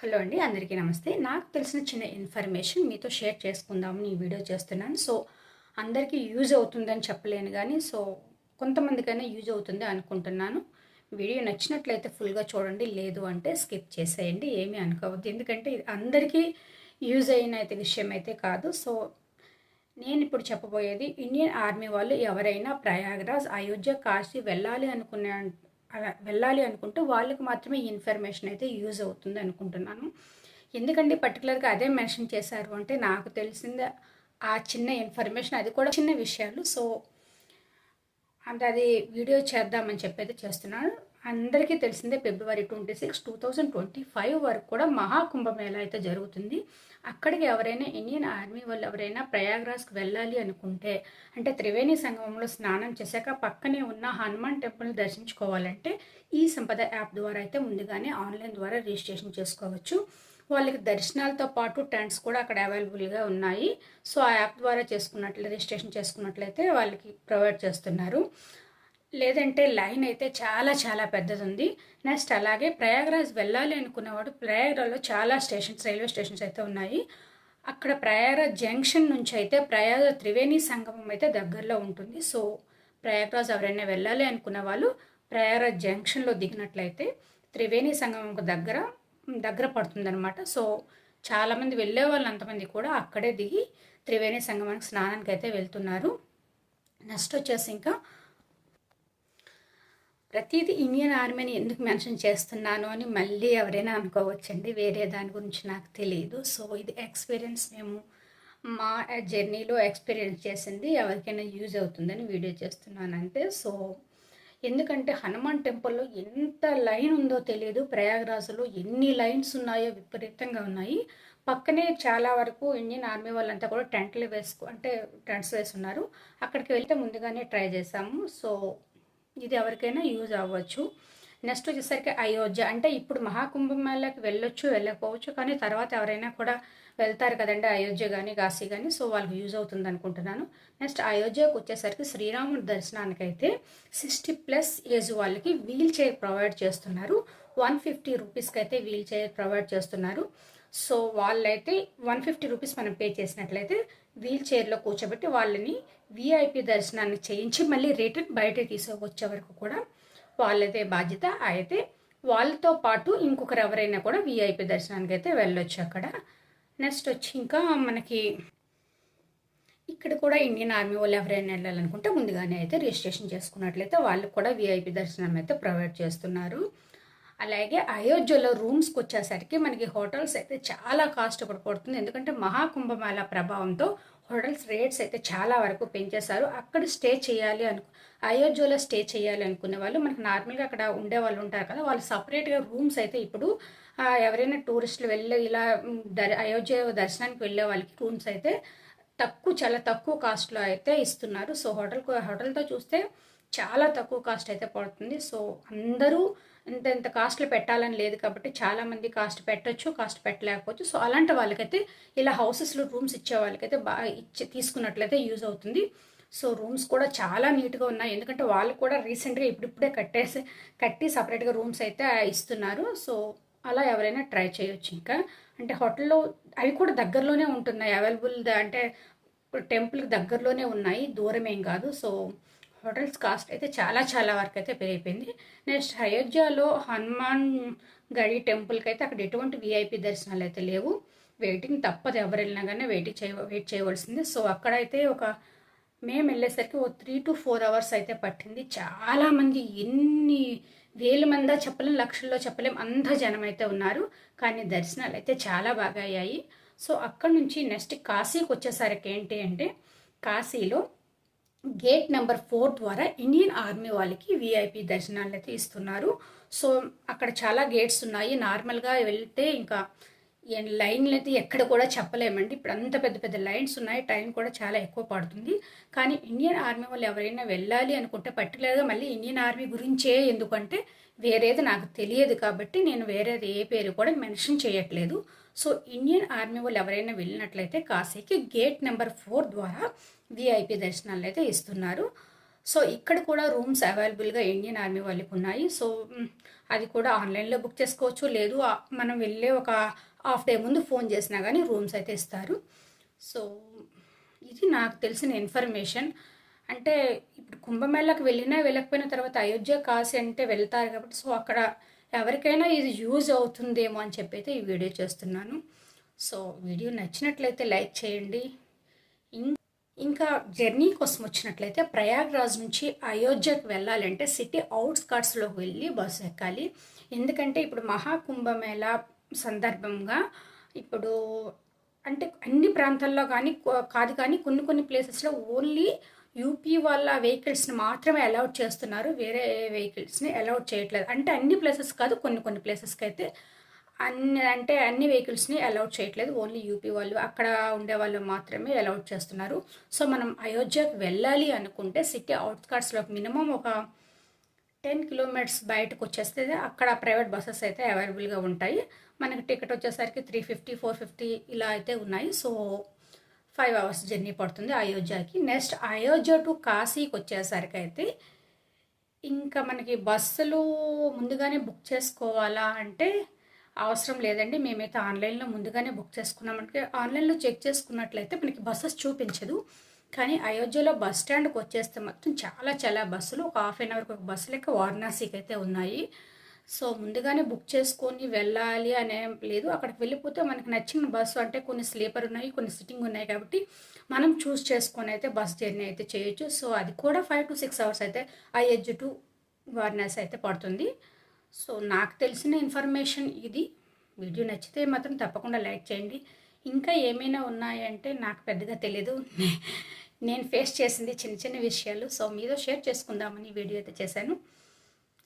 Hello అండి అందరికీ నమస్తే. నాకు తెలిసిన చిన్న ఇన్ఫర్మేషన్ మీతో షేర్ చేసుకుందామని ఈ వీడియో చేస్తున్నాను. సో అందరికీ యూజ్ అవుతుందని చెప్పలేను కానీ సో కొంతమందికైనా యూజ్ అవుతుంది అనుకుంటున్నాను. వీడియో నచ్చినట్లయితే ఫుల్గా చూడండి లేదు అంటే స్కిప్ చేసేయండి ఏమీ అనుకోవద్దు. ఎందుకంటే ఇది అందరికీ యూజ్ అయిన అయితే విషయం అయితే కాదు. సో నేను ఇప్పుడు చెప్పబోయేది ఇండియన్ ఆర్మీ వాళ్ళు ఎవరైనా ప్రయాగ్రాజ్ అయోధ్య కాశీ వెళ్ళాలి అనుకునే అలా వెళ్ళాలి అనుకుంటే వాళ్ళకి మాత్రమే ఈ ఇన్ఫర్మేషన్ అయితే యూజ్ అవుతుంది అనుకుంటున్నాను. ఎందుకంటే పర్టికులర్గా అదే మెన్షన్ చేశారు అంటే నాకు తెలిసింది ఆ చిన్న ఇన్ఫర్మేషన్ అది కూడా చిన్న విషయాలు. సో అంటే అది వీడియో చేద్దామని చెప్పి అయితే చేస్తున్నాను. అందరికీ తెలిసిందే February twenty six two thousand twenty five వరకు కూడా మహాకుంభమేళ అయితే జరుగుతుంది. అక్కడికి ఎవరైనా ఇండియన్ ఆర్మీ వాళ్ళు ఎవరైనా ప్రయాగ్రాజ్కి వెళ్ళాలి అనుకుంటే అంటే త్రివేణి సంగమంలో స్నానం చేశాక పక్కనే ఉన్న హనుమాన్ టెంపుల్ని దర్శించుకోవాలంటే ఈ సంపద యాప్ ద్వారా అయితే ముందుగానే ఆన్లైన్ ద్వారా రిజిస్ట్రేషన్ చేసుకోవచ్చు. వాళ్ళకి దర్శనాలతో పాటు టెంట్స్ కూడా అక్కడ అవైలబుల్గా ఉన్నాయి. సో ఆ యాప్ ద్వారా చేసుకున్నట్లు రిజిస్ట్రేషన్ చేసుకున్నట్లయితే వాళ్ళకి ప్రొవైడ్ చేస్తున్నారు. లేదంటే లైన్ అయితే చాలా చాలా పెద్దది ఉంది నెక్స్ట్ అలాగే ప్రయాగ్రాజ్ వెళ్ళాలి అనుకున్నవాడు ప్రయాగ్రాజ్లో చాలా స్టేషన్స్ రైల్వే స్టేషన్స్ అయితే ఉన్నాయి. అక్కడ ప్రయాగరాజ్ జంక్షన్ నుంచి అయితే ప్రయాగ త్రివేణి సంగమం అయితే దగ్గరలో ఉంటుంది. సో ప్రయాగ్రాజ్ ఎవరైనా వెళ్ళాలి అనుకున్న వాళ్ళు ప్రయాగరాజ్ జంక్షన్లో దిగినట్లయితే త్రివేణి సంగమంకు దగ్గర దగ్గర పడుతుందనమాట సో చాలామంది వెళ్ళే వాళ్ళు అంతమంది కూడా అక్కడే దిగి త్రివేణి సంగమానికి స్నానానికి అయితే వెళ్తున్నారు. నెక్స్ట్ వచ్చేసి ఇంకా ప్రతిదీ ఇండియన్ ఆర్మీని ఎందుకు మెన్షన్ చేస్తున్నాను అని మళ్ళీ ఎవరైనా అనుకోవచ్చండి. వేరే దాని గురించి నాకు తెలియదు సో ఇది ఎక్స్పీరియన్స్ మేము మా జర్నీలో ఎక్స్పీరియన్స్ చేసింది. ఎవరికైనా యూజ్ అవుతుందని వీడియో చేస్తున్నానంటే. సో ఎందుకంటే హనుమాన్ టెంపుల్లో ఎంత లైన్ ఉందో తెలియదు ప్రయాగరాజులో ఎన్ని లైన్స్ ఉన్నాయో విపరీతంగా ఉన్నాయి. పక్కనే చాలా వరకు ఇండియన్ ఆర్మీ వాళ్ళంతా కూడా టెంట్లు వేసుకు అంటే టెంట్స్ వేసున్నారు. అక్కడికి వెళ్తే ముందుగానే ట్రై చేసాము సో ఇది ఎవరికైనా యూజ్ అవ్వచ్చు. నెక్స్ట్ వచ్చేసరికి అయోధ్య. అంటే ఇప్పుడు మహాకుంభమేళకి వెళ్ళొచ్చు వెళ్ళకపోవచ్చు. కానీ తర్వాత ఎవరైనా కూడా వెళ్తారు కదండి అయోధ్య కానీ కాశీ కానీ సో వాళ్ళకి యూజ్ అవుతుంది అనుకుంటున్నాను. నెక్స్ట్ అయోధ్యకు వచ్చేసరికి శ్రీరాముడి దర్శనానికి అయితే సిక్స్టీ ప్లస్ ఏజ్ వాళ్ళకి వీల్ చైర్ ప్రొవైడ్ చేస్తున్నారు. వన్ ఫిఫ్టీ రూపీస్కి అయితే వీల్ చైర్ ప్రొవైడ్ చేస్తున్నారు. సో వాళ్ళైతే వన్ ఫిఫ్టీ రూపీస్ మనం పే చేసినట్లయితే వీల్ చైర్లో కూర్చోబెట్టి వాళ్ళని విఐపి దర్శనాన్ని చేయించి మళ్ళీ రిటర్న్ బయట తీసుకొచ్చే వరకు కూడా వాళ్ళదే బాధ్యత. అయితే వాళ్ళతో పాటు ఇంకొకరు ఎవరైనా కూడా విఐపి దర్శనానికి అయితే వెళ్ళొచ్చు అక్కడ. నెక్స్ట్ వచ్చి ఇంకా మనకి ఇక్కడ కూడా ఇండియన్ ఆర్మీ వాళ్ళు ఎవరైనా వెళ్ళాలనుకుంటే ముందుగానే అయితే రిజిస్ట్రేషన్ చేసుకున్నట్లయితే వాళ్ళకి కూడా విఐపి దర్శనం అయితే ప్రొవైడ్ చేస్తున్నారు. అలాగే అయోధ్యలో రూమ్స్కి వచ్చేసరికి మనకి హోటల్స్ అయితే చాలా కాస్ట్ పడుతుంది. ఎందుకంటే మహాకుంభమేళ ప్రభావంతో హోటల్స్ రేట్స్ అయితే చాలా వరకు పెంచేశారు. అక్కడ స్టే చేయాలి అను అయోధ్యలో స్టే చేయాలి అనుకునే వాళ్ళు మనకి నార్మల్గా అక్కడ ఉండే వాళ్ళు ఉంటారు కదా వాళ్ళు సపరేట్గా రూమ్స్ అయితే ఇప్పుడు ఎవరైనా టూరిస్టులు వెళ్ళే ఇలా దర్ అయోధ్య దర్శనానికి వెళ్ళే వాళ్ళకి రూమ్స్ అయితే తక్కువ చాలా తక్కువ కాస్ట్లో అయితే ఇస్తున్నారు. సో హోటల్ హోటల్తో చూస్తే చాలా తక్కువ కాస్ట్ అయితే పడుతుంది. సో అందరూ ఇంత ఇంత కాస్ట్లు పెట్టాలని లేదు కాబట్టి చాలామంది కాస్ట్ పెట్టచ్చు కాస్ట్ పెట్టలేకపోవచ్చు. సో అలాంటి వాళ్ళకైతే ఇలా హౌసెస్లో రూమ్స్ ఇచ్చే వాళ్ళకైతే బాగా ఇచ్చి తీసుకున్నట్లయితే యూజ్ అవుతుంది. సో రూమ్స్ కూడా చాలా నీట్గా ఉన్నాయి. ఎందుకంటే వాళ్ళు కూడా రీసెంట్గా ఇప్పుడిప్పుడే కట్టేసి కట్టి సపరేట్గా రూమ్స్ అయితే ఇస్తున్నారు. సో అలా ఎవరైనా ట్రై చేయొచ్చు ఇంకా. అంటే హోటల్లో అవి కూడా దగ్గరలోనే ఉంటున్నాయి. అవైలబుల్ అంటే టెంపుల్కి దగ్గరలోనే ఉన్నాయి. దూరం ఏం కాదు. సో హోటల్స్ కాస్ట్ అయితే చాలా చాలా వరకు అయితే పెరిగిపోయింది. నెక్స్ట్ అయోధ్యలో హనుమాన్ గడి టెంపుల్కి అయితే అక్కడ ఎటువంటి విఐపి దర్శనాలు అయితే లేవు. వెయిటింగ్ తప్పదు ఎవరు వెళ్ళినా కానీ వెయిటింగ్ చేయ వెయిట్ చేయవలసింది. సో అక్కడైతే ఒక మేము వెళ్ళేసరికి ఓ త్రీ టు ఫోర్ అవర్స్ అయితే పట్టింది. చాలామంది ఎన్ని వేల మందా చెప్పలేం లక్షల్లో చెప్పలేం అంత జనం అయితే ఉన్నారు. కానీ దర్శనాలు అయితే చాలా బాగా అయ్యాయి. సో అక్కడ నుంచి నెక్స్ట్ కాశీకి వచ్చేసరికి ఏంటి అంటే కాశీలో గేట్ నెంబర్ ఫోర్ ద్వారా ఇండియన్ ఆర్మీ వాళ్ళకి విఐపి దర్శనాలు అయితే ఇస్తున్నారు. సో అక్కడ చాలా గేట్స్ ఉన్నాయి. నార్మల్గా వెళ్తే ఇంకా లైన్లు అయితే ఎక్కడ కూడా చెప్పలేమండి. ఇప్పుడు అంత పెద్ద పెద్ద లైన్స్ ఉన్నాయి. టైం కూడా చాలా ఎక్కువ పడుతుంది. కానీ ఇండియన్ ఆర్మీ వాళ్ళు ఎవరైనా వెళ్ళాలి అనుకుంటే పర్టికులర్గా మళ్ళీ ఇండియన్ ఆర్మీ గురించే ఎందుకంటే వేరేది నాకు తెలియదు కాబట్టి నేను వేరేది ఏ పేరు కూడా మెన్షన్ చేయట్లేదు. సో ఇండియన్ ఆర్మీ వాళ్ళు ఎవరైనా వెళ్ళినట్లయితే కాశీకి గేట్ నెంబర్ ఫోర్ ద్వారా విఐపి దర్శనాలు అయితే ఇస్తున్నారు. సో ఇక్కడ కూడా రూమ్స్ అవైలబుల్గా ఇండియన్ ఆర్మీ వాళ్ళకి ఉన్నాయి. సో అది కూడా ఆన్లైన్లో బుక్ చేసుకోవచ్చు. లేదు మనం వెళ్ళే ఒక హాఫ్ డే ముందు ఫోన్ చేసినా కానీ రూమ్స్ అయితే ఇస్తారు. సో ఇది నాకు తెలిసిన ఇన్ఫర్మేషన్. అంటే ఇప్పుడు కుంభమేళకు వెళ్ళినా వెళ్ళకపోయిన తర్వాత అయోధ్య కాశీ అంటే వెళ్తారు కాబట్టి సో అక్కడ ఎవరికైనా ఇది యూజ్ అవుతుందేమో అని చెప్పి అయితే ఈ వీడియో చేస్తున్నాను. సో వీడియో నచ్చినట్లయితే లైక్ చేయండి. ఇం- ఇంకా జర్నీ కోసం వచ్చినట్లయితే ప్రయాగ్రాజ్ నుంచి అయోధ్యకు వెళ్ళాలంటే సిటీ అవుట్స్కట్స్లోకి వెళ్ళి బస్సు ఎక్కాలి. ఎందుకంటే ఇప్పుడు మహాకుంభమేళా సందర్భంగా ఇప్పుడు అంటే అన్ని ప్రాంతాల్లో కానీ కాదు కానీ కొన్ని కొన్ని ప్లేసెస్లో ఓన్లీ యూపీ వాళ్ళ వెహికల్స్ని మాత్రమే అలౌట్ చేస్తున్నారు. వేరే వెహికల్స్ని అలౌట్ చేయట్లేదు. అంటే అన్ని ప్లేసెస్ కాదు కొన్ని కొన్ని ప్లేసెస్కి అయితే అన్ని అంటే అన్ని వెహికల్స్ని అలౌట్ చేయట్లేదు. ఓన్లీ యూపీ వాళ్ళు అక్కడ ఉండే వాళ్ళు మాత్రమే అలౌట్ చేస్తున్నారు. సో మనం అయోధ్యకు వెళ్ళాలి అనుకుంటే సిటీ అవుట్స్కట్స్లో మినిమం ఒక టెన్ కిలోమీటర్స్ బయటకు వచ్చేస్తే అక్కడ ప్రైవేట్ బస్సెస్ అయితే అవైలబుల్గా ఉంటాయి. మనకి టికెట్ వచ్చేసరికి త్రీ ఫిఫ్టీ ఫోర్ ఫిఫ్టీ ఇలా అయితే ఉన్నాయి. సో ఫైవ్ అవర్స్ జర్నీ పడుతుంది అయోధ్యకి. నెక్స్ట్ అయోధ్య టు కాశీకి వచ్చేసరికి అయితే ఇంకా మనకి బస్సులు ముందుగానే బుక్ చేసుకోవాలా అంటే అవసరం లేదండి. మేమైతే ఆన్లైన్లో ముందుగానే బుక్ చేసుకున్నామంటే ఆన్లైన్లో చెక్ చేసుకున్నట్లయితే మనకి బస్సెస్ చూపించదు. కానీ అయోధ్యలో బస్ స్టాండ్కి వచ్చేస్తే మొత్తం చాలా చాలా బస్సులు. ఒక హాఫ్ అన్ అవర్కి ఒక బస్సు లెక్క వారణాసికి అయితే ఉన్నాయి. సో ముందుగానే బుక్ చేసుకొని వెళ్ళాలి అనే లేదు. అక్కడికి వెళ్ళిపోతే మనకు నచ్చిన బస్సు అంటే కొన్ని స్లీపర్ ఉన్నాయి కొన్ని సిట్టింగ్ ఉన్నాయి కాబట్టి మనం చూస్ చేసుకొని అయితే బస్ జర్నీ అయితే చేయొచ్చు. సో అది కూడా ఫైవ్ టు సిక్స్ అవర్స్ అయితే అయోధ్య టు వారణాసి అయితే పడుతుంది. సో నాకు తెలిసిన ఇన్ఫర్మేషన్ ఇది. వీడియో నచ్చితే మాత్రం తప్పకుండా లైక్ చేయండి. ఇంకా ఏమైనా ఉన్నాయంటే నాకు పెద్దగా తెలియదు నేను ఫేస్ చేసింది చిన్న చిన్న విషయాలు. సో మీతో షేర్ చేసుకుందామని వీడియో అయితే చేశాను.